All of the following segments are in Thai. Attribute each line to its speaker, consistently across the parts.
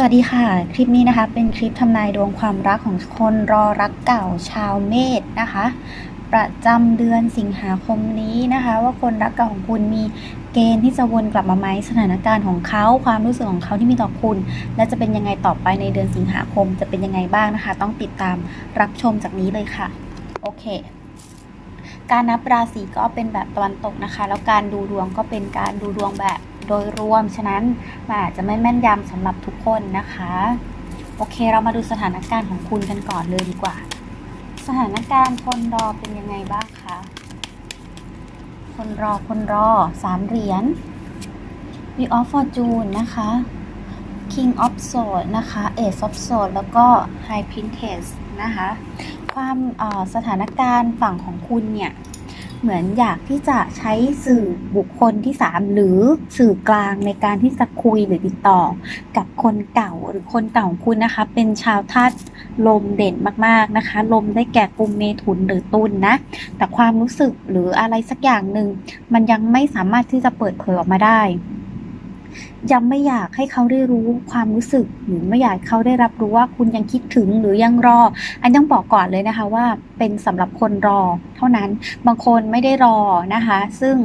Speaker 1: สวัสดีค่ะ คลิปนี้นะคะเป็นคลิปทำนายดวงความรักของคนรอรักเก่าชาวเมษนะคะ ประจำเดือนสิงหาคมนี้นะคะ ว่าคนรักเก่าของคุณมีเกณฑ์ที่จะวนกลับมาไหมสถานการณ์ของเขาความรู้สึกของเขาที่มีต่อคุณ และจะเป็นยังไงต่อไปในเดือนสิงหาคมจะเป็นยังไงบ้างนะคะ ต้องติดตามรับชมจากนี้เลยค่ะ โอเค การนับราศีก็เป็นแบบตะวันตกนะคะ แล้วการดูดวงก็เป็นการดูดวงแบบ โดยรวม ฉะนั้นมันอาจจะไม่แม่นยำสำหรับทุกคนนะคะ โอเคเรามาดูสถานการณ์ของคุณกันก่อนเลยดีกว่า สถานการณ์คนรอเป็นยังไงบ้างคะ คนรอคนรอสามเหรียญ We of Fortune นะคะ King of Swords นะคะ Ace of Swords แล้วก็ High Princess นะคะ ความสถานการณ์ฝั่งของคุณเนี่ย เหมือนอยากที่จะใช้สื่อบุคคลที่ 3 หรือสื่อกลางในการที่จะคุยหรือติดต่อ กับคนเก่าหรือคนเก่าของคุณนะคะ เป็นชาวธาตุลมเด่นมากๆนะคะ ลมได้แก่กุมเมถุนหรือตุลนะ แต่ความรู้สึกหรืออะไรสักอย่างหนึ่งมันยังไม่สามารถที่จะเปิดเผยออกมาได้ ยังไม่อยากให้เขาได้รู้ความรู้สึก หรือไม่อยากเขาได้รับรู้ว่าคุณยังคิดถึงหรือยังรอ อันต้องบอกก่อนเลยนะคะว่าเป็นสำหรับคนรอ เท่านั้นบางคนไม่ได้รอนะคะ ซึ่ง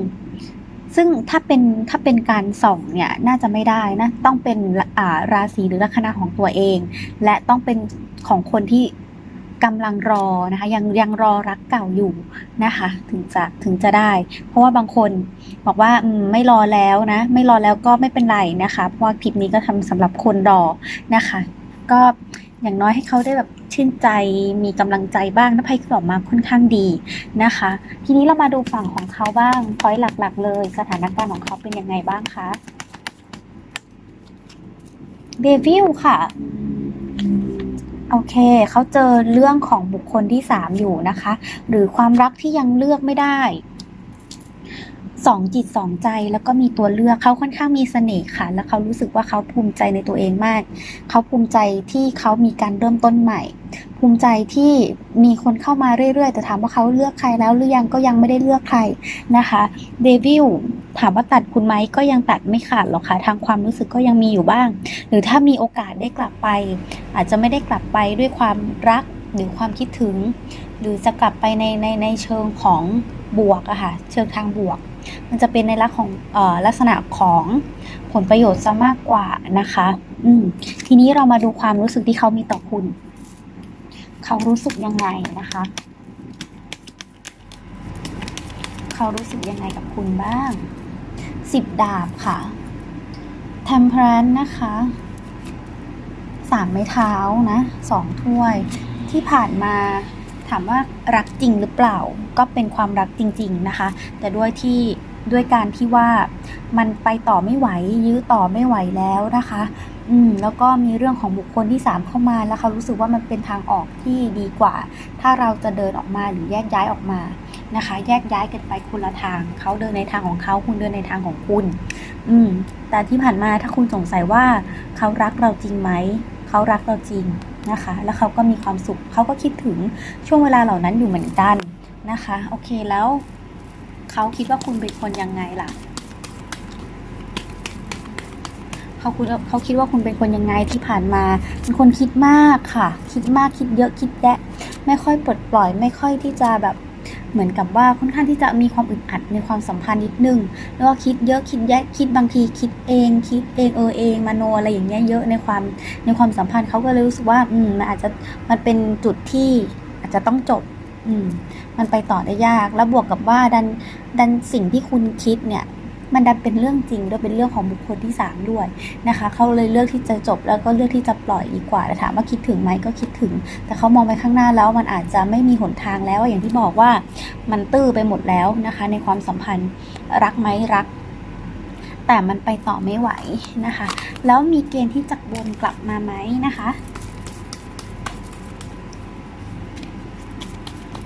Speaker 1: ซึ่งถ้าเป็นถ้าเป็นการส่องเนี่ยน่าจะไม่ได้นะ ต้องเป็นอ่าราศีหรือลัคนาของตัวเอง และต้องเป็นของคนที่ กำลังรอนะคะ ยังยังรอรักเก่าอยู่นะคะ ถึงจะถึงจะได้ เพราะว่าบางคนบอกว่าไม่รอแล้วนะ ไม่รอแล้วก็ไม่เป็นไรนะคะ เพราะว่าคลิปนี้ก็ทำสำหรับคนรอนะคะ ก็อย่างน้อยให้เขาได้แบบชื่นใจมีกำลังใจบ้างถ้าไพ่ออกมาค่อนข้างดีนะคะ ทีนี้เรามาดูฝั่งของเขาบ้างพอยหลัก ๆ เลย สถานการณ์ของเขาเป็นยังไงบ้างคะเดวิลค่ะ โอเค เขาเจอเรื่องของบุคคลที่สามอยู่นะคะ หรือความรักที่ยังเลือกไม่ได้สองจิตสองใจแล้วก็มีตัวเลือกเขาค่อนข้างมีเสน่ห์ค่ะ แล้วเขารู้สึกว่าเขาภูมิใจในตัวเองมาก เขาภูมิใจที่เขามีการเริ่มต้นใหม่ ภูมิใจที่มีคนเข้ามาเรื่อยๆ แต่ถามว่าเขาเลือกใครแล้วหรือยังก็ยังไม่ได้เลือกใครนะคะเดวิล ถามว่าตัดคุณไหมก็ยังตัดไม่ขาดหรอกค่ะทางความรู้สึกก็ยังมีอยู่บ้าง หรือถ้ามีโอกาสได้กลับไป อาจจะไม่ได้กลับไปด้วยความรักหรือความคิดถึง หรือจะกลับไปในในในเชิงของบวกอะค่ะเชิงทางบวก มันจะเป็นในลักษณะของออลักษณะของผลประโยชน์ซะมากกว่านะคะ อืมทีนี้เรามาดูความรู้สึกที่เขามีต่อคุณ เขารู้สึกยังไงนะคะ เขารู้สึกยังไงกับคุณบ้าง สิบดาบค่ะ temperance นะคะสามไม้เท้านะสองถ้วยที่ผ่านมาถามว่ารักจริงหรือเปล่า ก็เป็นความรักจริง ๆ นะคะ แต่ด้วยที่ด้วยการที่ว่ามันไปต่อไม่ไหว ยื้อต่อไม่ไหวแล้วนะคะ อืมแล้วก็มีเรื่องของบุคคลที่สามเข้ามาแล้วเขารู้สึกว่ามันเป็นทางออกที่ดีกว่า ถ้าเราจะเดินออกมาหรือแยกย้ายออกมา นะคะ แยกย้ายกันไปคนละทางเขาเดินในทางของเขาคุณเดินในทางของคุณ อืม แต่ที่ผ่านมาถ้าคุณสงสัยว่าเขารักเราจริงไหมเขารักเราจริงนะคะ แล้วเขาก็มีความสุขเขาก็คิดถึงช่วงเวลาเหล่านั้นอยู่เหมือนกันนะคะ โอเคแล้วเขาคิดว่าคุณเป็นคนยังไงล่ะเขาคุณเขาคิดว่าคุณเป็นคนยังไงที่ผ่านมาเป็นคนคิดมากค่ะ คิดมากคิดเยอะคิดแยะ ไม่ค่อยปลดปล่อย ไม่ค่อยที่จะแบบ เหมือนกับว่าค่อนข้างที่จะมีความอึดอัดในความสัมพันธ์นิดนึง แล้วก็คิดเยอะคิดแยะคิดบางทีคิดเอง คิดเองเออเองมโนอะไรอย่างเงี้ยเยอะในความในความสัมพันธ์เขาก็เลยรู้สึกว่าอืมมันอาจจะมันเป็นจุดที่อาจจะต้องจบ อืม มันไปต่อได้ยาก แล้วบวกกับว่าดันดันสิ่งที่คุณคิดเนี่ย มันดันเป็นเรื่องจริงด้วยเป็นเรื่องของบุคคลที่สามด้วยนะคะเขาเลยเลือกที่จะจบแล้วก็เลือกที่จะปล่อยดีกว่าแต่ถามว่าคิดถึงไหมก็คิดถึง แต่เขามองไปข้างหน้าแล้วมันอาจจะไม่มีหนทางแล้วอย่างที่บอกว่ามันตื้อไปหมดแล้วนะคะ ในความสัมพันธ์รักไหมรักแต่มันไปต่อไม่ไหวนะคะ แล้วมีเกณฑ์ที่จะวนกลับมาไหมนะคะ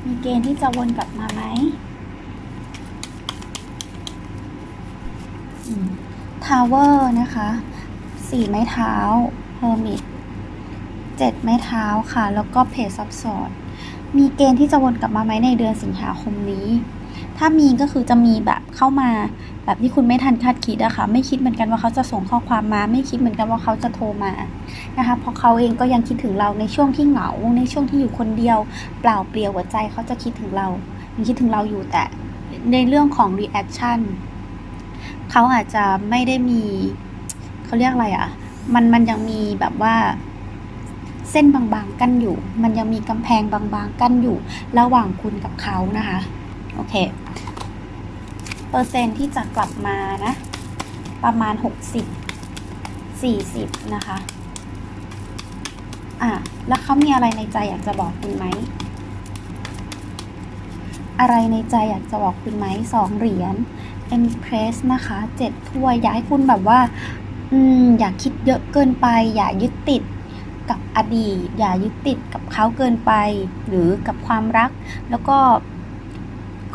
Speaker 1: มีเกณฑ์ที่จะวนกลับมาไหม ทาวเวอร์นะคะสี่ไม้เท้าเฮอร์มิตเจ็ดไม้เท้าค่ะ แล้วก็เพจซับซอนมีเกณฑ์ที่จะวนกลับมาไหมในเดือนสิงหาคมนี้ ถ้ามีก็คือจะมีแบบเข้ามาแบบที่คุณไม่ทันคาดคิดอะค่ะ ไม่คิดเหมือนกันว่าเขาจะส่งข้อความมา ไม่คิดเหมือนกันว่าเขาจะโทรมานะคะ เพราะเขาเองก็ยังคิดถึงเราในช่วงที่เหงา ในช่วงที่อยู่คนเดียว เปล่าเปลี่ยวหัวใจเขาจะคิดถึงเรายังคิดถึงเราอยู่แต่ในเรื่องของ reaction เขาอาจจะไม่ได้มีเขาเรียกอะไรอะมันมันยังมีแบบว่า เส้นบางๆกั้นอยู่ มันยังมีกำแพงบางๆกั้นอยู่ ระหว่างคุณกับเขานะคะ โอเค เปอร์เซ็นที่จะกลับมานะ ประมาณ 60 40 นะคะ อะ แล้วเขามีอะไรในใจอยากจะบอกคุณไหมอะไรในใจอยากจะบอกคุณไหมสองเหรียญ Empress นะคะเจ็ดถ้วยอยากให้คุณแบบว่าอืมอย่าคิดเยอะเกินไป อย่ายึดติดกับอดีต อย่ายึดติดกับเขาเกินไป หรือกับความรัก แล้วก็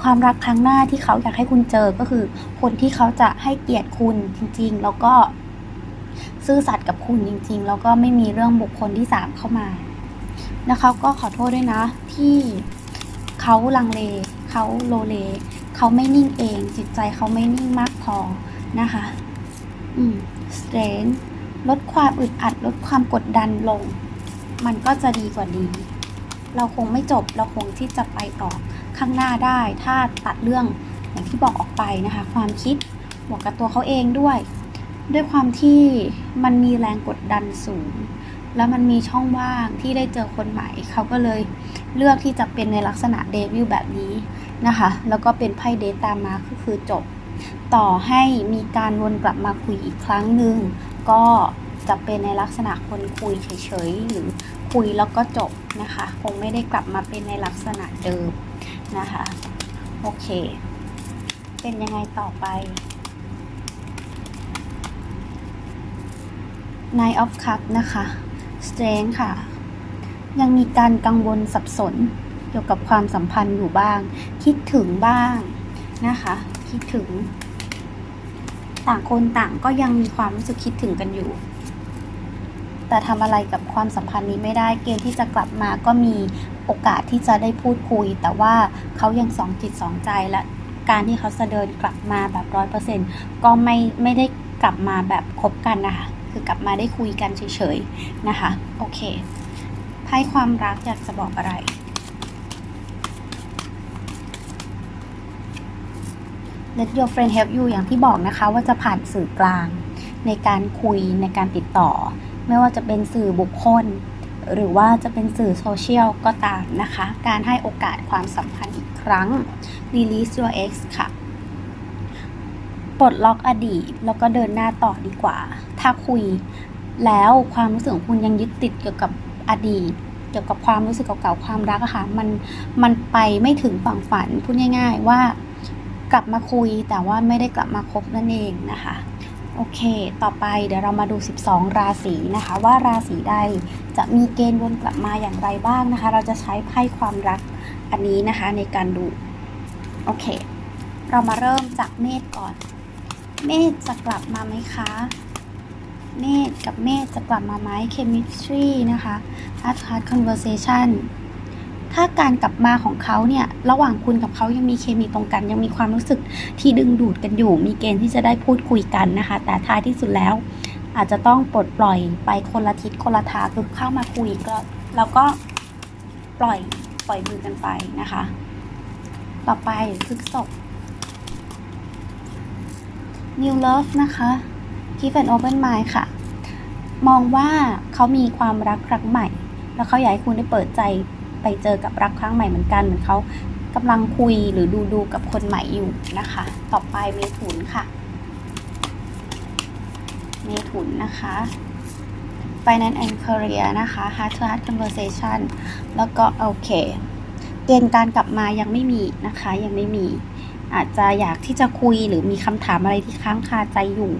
Speaker 1: ความรักครั้งหน้าที่เขาอยากให้คุณเจอก็คือ คนที่เขาจะให้เกียรติคุณจริง ๆ แล้วก็ซื่อสัตย์กับคุณจริง ๆ แล้วก็ไม่มีเรื่องบุคคลที่สามเข้ามาแล้วเขาก็ขอโทษด้วยนะ ที่เขาลังเลเขาโลเล เขาไม่นิ่งเอง จิตใจเขาไม่นิ่งมากพอนะคะ อืม strain ลดความอึดอัด ลดความกดดันลง มันก็จะดีกว่านี้ เราคงไม่จบ เราคงที่จะไปต่อข้างหน้าได้ ถ้าตัดเรื่องอย่างที่บอกออกไปนะคะ ความคิดบวกกับตัวเขาเองด้วย ด้วยความที่มันมีแรงกดดันสูง แล้วมันมีช่องว่างที่ได้เจอคนใหม่ เขาก็เลยเลือกที่จะเป็นในลักษณะเดวิลแบบนี้ นะคะ แล้วก็เป็นไพ่เดตามมาก็คือจบ ต่อให้มีการวนกลับมาคุยอีกครั้งหนึ่งก็จะเป็นในลักษณะคนคุยเฉยๆ หรือคุยแล้วก็จบนะคะ คงไม่ได้กลับมาเป็นในลักษณะเดิมนะคะ โอเค เป็นยังไงต่อไป Nine of Cups นะคะ Strength ค่ะ ยังมีการกังวลสับสน เกี่ยวกับความสัมพันธ์อยู่บ้าง คิดถึงบ้างนะคะ คิดถึง ต่างคนต่างก็ยังมีความรู้สึกคิดถึงกันอยู่ แต่ทำอะไรกับความสัมพันธ์นี้ไม่ได้เกณฑ์ที่จะกลับมาก็มีโอกาสที่จะได้พูดคุย แต่ว่าเขายังสองจิตสองใจและการที่เขาจะเดินกลับมาแบบร้อยเปอร์เซ็นก็ไม่ไม่ได้กลับมาแบบคบกันนะคะ คือกลับมาได้คุยกันเฉยๆนะคะ โอเคไพ่ความรักอยากจะบอกอะไร Let your friend help you อย่างที่บอกนะคะ ว่าจะผ่านสื่อกลาง ในการคุยในการติดต่อ ไม่ว่าจะเป็นสื่อบุคคล หรือว่าจะเป็นสื่อโซเชียลก็ตามนะคะ การให้โอกาสความสัมพันธ์อีกครั้ง release your ex ค่ะปลดล็อกอดีต แล้วก็เดินหน้าต่อดีกว่า ถ้าคุยแล้วความรู้สึกของคุณยังยึดติดเกี่ยวกับอดีตเกี่ยวกับความรู้สึกเก่าๆความรักอะค่ะมันมันไปไม่ถึงฝั่งฝันพูดง่าย ๆ ว่า กลับมาคุยแต่ว่าไม่ได้กลับมาคบนั่นเองนะคะ โอเค ต่อไปเดี๋ยวเรามาดู 12 ราศีนะคะ ว่าราศีใดจะมีเกณฑ์วนกลับมาอย่างไรบ้างนะคะ เราจะใช้ไพ่ความรักอันนี้นะคะในการดู โอเค เรามาเริ่มจากเมษก่อน เมษจะกลับมาไหมคะเมษกับเมษจะกลับมาไหม chemistry นะคะ heart heart conversation ถ้าการกลับมาของเขาเนี่ยระหว่างคุณกับเขายังมีเคมีตรงกัน ยังมีความรู้สึกที่ดึงดูดกันอยู่ มีเกณฑ์ที่จะได้พูดคุยกันนะคะ แต่ท้ายที่สุดแล้ว อาจจะต้องปลดปล่อยไปคนละทิศคนละทางคือเข้ามาคุยก็แล้วก็ปล่อยปล่อยมือกันไปนะคะ ต่อไปพฤกษบ New Love นะคะ Keep an open mind ค่ะ มองว่าเขามีความรักครั้งใหม่ แล้วเขาอยากให้คุณได้เปิดใจ ไปเจอกับรักครั้งใหม่เหมือนกัน เหมือนเขากำลังคุยหรือดูดูกับคนใหม่อยู่นะคะ ต่อไปเมถุนค่ะ เมถุนนะคะ Finance and Career นะคะ Heart to Heart Conversation แล้วก็โอเค เกณฑ์การกลับมายังไม่มีนะคะ ยังไม่มี อาจจะอยากที่จะคุยหรือมีคำถามอะไรที่ค้างคาใจอยู่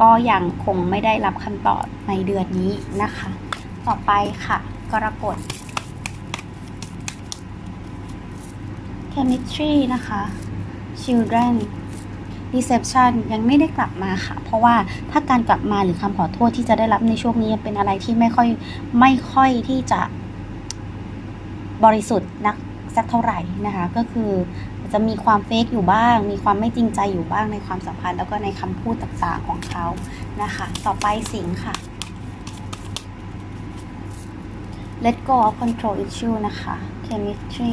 Speaker 1: ก็ยังคงไม่ได้รับคำตอบในเดือนนี้นะคะ ต่อไปค่ะ กรกฎ chemistry นะคะ children reception ยังไม่ได้กลับมาค่ะ เพราะว่าถ้าการกลับมาหรือคำขอโทษที่จะได้รับในช่วงนี้เป็นอะไรที่ไม่ค่อยไม่ค่อยที่จะบริสุทธิ์นักสักเท่าไหร่นะคะ ก็คือจจะมีความเฟกอยู่บ้าง มีความไม่จริงใจอยู่บ้างในความสัมพันธ์ แล้วก็ในคำพูดต่างๆของเขานะคะ ต่อไปสิงค์ค่ะ let go of control issue นะคะ chemistry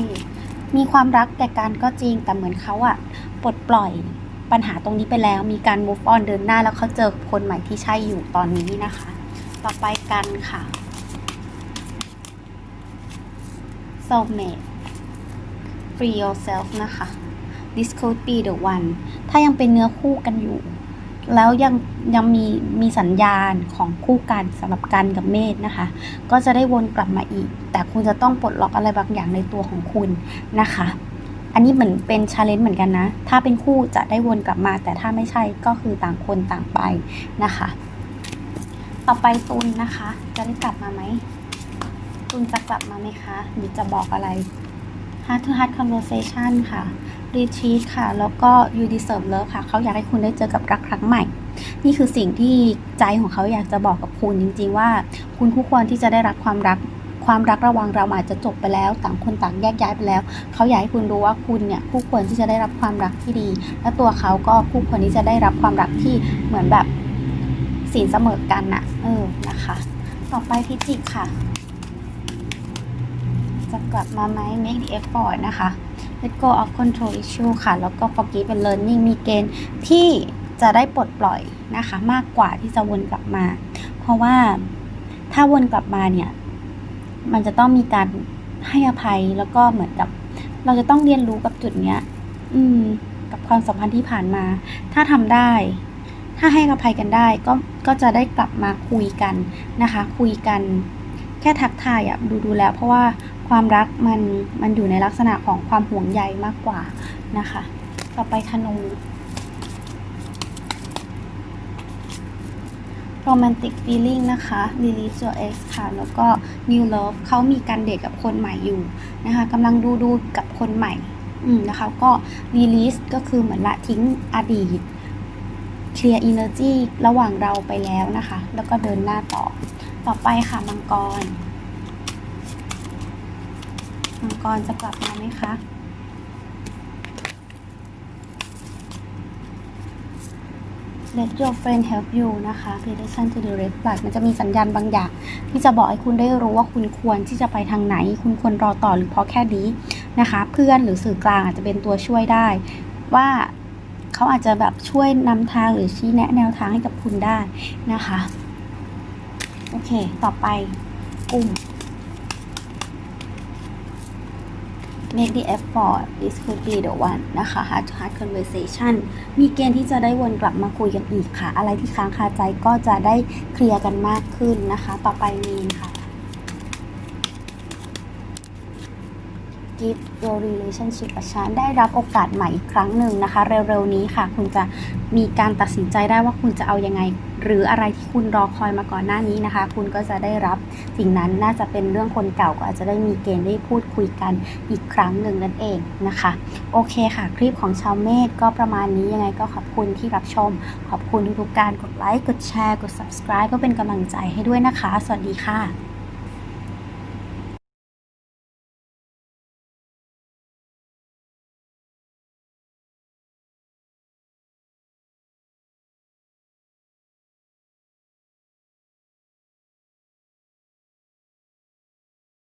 Speaker 1: มีความรักแต่การก็จริงแต่เหมือนเขาอะปลดปล่อยปัญหาตรงนี้ไปแล้ว มีการ move on เดินหน้าแล้วเขาเจอคนใหม่ที่ใช่อยู่ตอนนี้นะคะ ต่อไปกันค่ะ soulmate free yourself นะคะ this could be the one ถ้ายังเป็นเนื้อคู่กันอยู่ แล้วยังยังมีมีสัญญาณของคู่กันสำหรับกันกับเมธนะคะ ก็จะได้วนกลับมาอีก แต่คุณจะต้องปลดล็อกอะไรบางอย่างในตัวของคุณนะคะ อันนี้เหมือนเป็นชาเลนจ์เหมือนกันนะ ถ้าเป็นคู่จะได้วนกลับมา แต่ถ้าไม่ใช่ก็คือต่างคนต่างไปนะคะ ต่อไปตุลนะคะ จะได้กลับมาไหมตุลจะกลับมาไหมคะหรือจะบอกอะไร heart to heart conversation ค่ะ retreat ค่ะ แล้วก็ you deserve love ค่ะ เขาอยากให้คุณได้เจอกับรักครั้งใหม่ นี่คือสิ่งที่ใจของเขาอยากจะบอกกับคุณจริง ๆ ว่า คุณคู่ควรที่จะได้รับความรักความรักระหว่างเราอาจจะจบไปแล้ว ต่างคนต่างแยกย้ายไปแล้ว เขาอยากให้คุณรู้ว่าคุณเนี่ยคู่ควรที่จะได้รับความรักที่ดี และตัวเขาก็คู่ควรที่จะได้รับความรักที่เหมือนแบบสินเสมอกันน่ะเออนะคะ ต่อไปพิจิกค่ะ จะกลับมาไหม make the effort นะคะ let go of control issue ค่ะ แล้วก็ forgive and learning มีเกณฑ์ที่จะได้ปลดปล่อยนะคะ มากกว่าที่จะวนกลับมา เพราะว่าถ้าวนกลับมาเนี่ย มันจะต้องมีการให้อภัยแล้วก็เหมือนกับ เราจะต้องเรียนรู้กับจุดเนี้ย อืม กับความสัมพันธ์ที่ผ่านมา ถ้าทำได้ ถ้าให้อภัยกันได้ ก็ก็จะได้กลับมาคุยกันนะคะ คุยกันแค่ทักทายอะดูดูแล้ว เพราะว่า ความรักมันมันอยู่ในลักษณะของความห่วงใยมากกว่านะคะ ต่อไปธนู romantic feeling นะคะ release your ex ค่ะ แล้วก็ new love เขามีการเดทกับคนใหม่อยู่นะคะกำลังดูดูกับคนใหม่อืมนะคะ ก็ release ก็คือเหมือนละทิ้งอดีต clear energy ระหว่างเราไปแล้วนะคะ แล้วก็เดินหน้าต่อ ต่อไปค่ะมังกร มังกรจะกลับมาไหมคะ Let your friend help you นะคะ Pay attention to the red flag มันจะมีสัญญาณบางอย่าง ที่จะบอกให้คุณได้รู้ว่าคุณควรที่จะไปทางไหน คุณควรรอต่อหรือพอแค่นี้นะคะ เพื่อนหรือสื่อกลางอาจจะเป็นตัวช่วยได้ ว่าเขาอาจจะแบบช่วยนำทางหรือชี้แนะแนวทางให้กับคุณได้นะคะ โอเค ต่อไปกลุ่ม make the effort this could be the one นะคะ heart to heart conversation มีเกณฑ์ที่จะได้วนกลับมาคุยกันอีกค่ะ อะไรที่ค้างคาใจก็จะได้เคลียร์กันมากขึ้นนะคะ ต่อไปมีนค่ะ give your relationship a chance ได้รับโอกาสใหม่อีกครั้งหนึ่งนะคะ เร็วๆนี้ค่ะ คุณจะมีการตัดสินใจได้ว่าคุณจะเอายังไง หรืออะไรที่คุณรอคอยมาก่อนหน้านี้นะคะ คุณก็จะได้รับสิ่งนั้นน่าจะเป็นเรื่องคนเก่าก็อาจจะได้มีเกณฑ์ได้พูดคุยกันอีกครั้งหนึ่งนั่นเองนะคะ โอเคค่ะ คลิปของชาวเมธก็ประมาณนี้ยังไงก็ขอบคุณที่รับชม ขอบคุณทุกๆการกดไลค์กดแชร์กด subscribe ก็เป็นกำลังใจให้ด้วยนะคะ สวัสดีค่ะ